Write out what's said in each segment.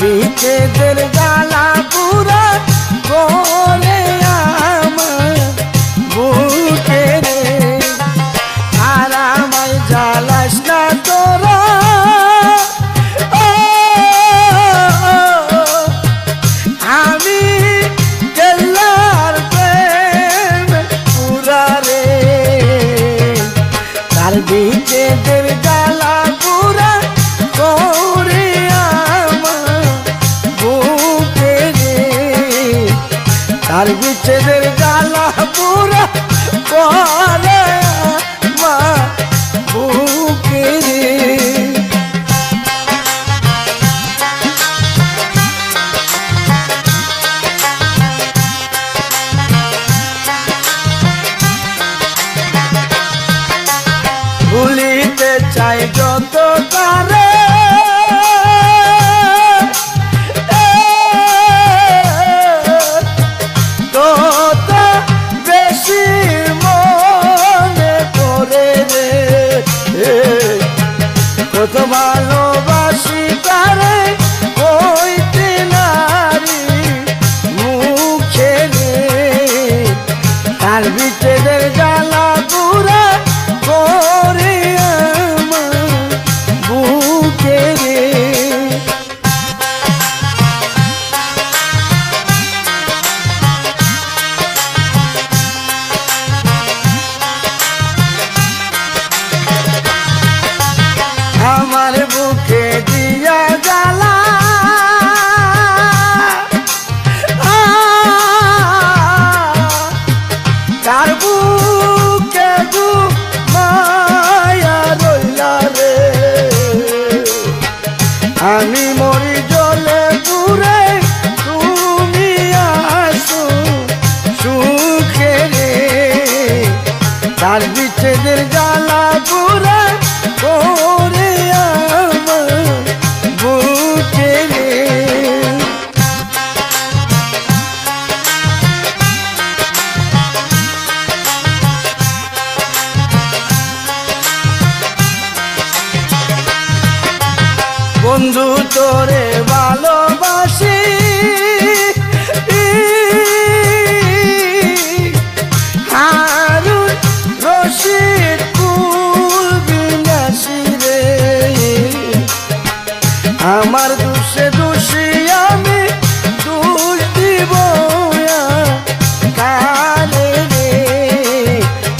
বিচ্ছেদের জ্বালা পুরা করে আমার বুকে রে। আর আমায় জ্বালাস না তোরা। আমি গেলার পুরা রে। তার আর বিচ্ছেদের গালা পুরা করে মা ভুলিতে চাই যত তারা তোদের জ্বালা পুরা করে আমার বুকের বন্ধু তোরে ভালোবাসি। রে। আমার দুষে দুষি আমি দুষ দিব কালে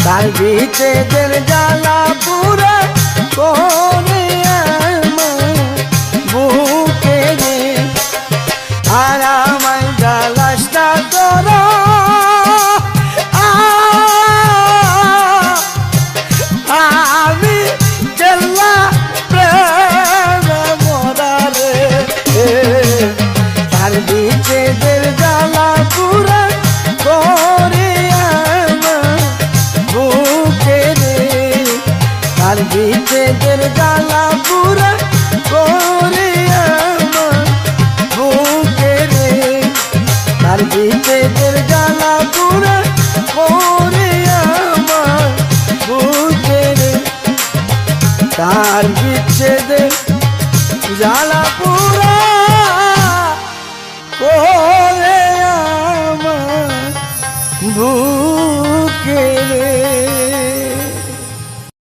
তার ভিতরে Oh তার বিচ্ছেদ জ্বালা পুরা আমার বুকে রে।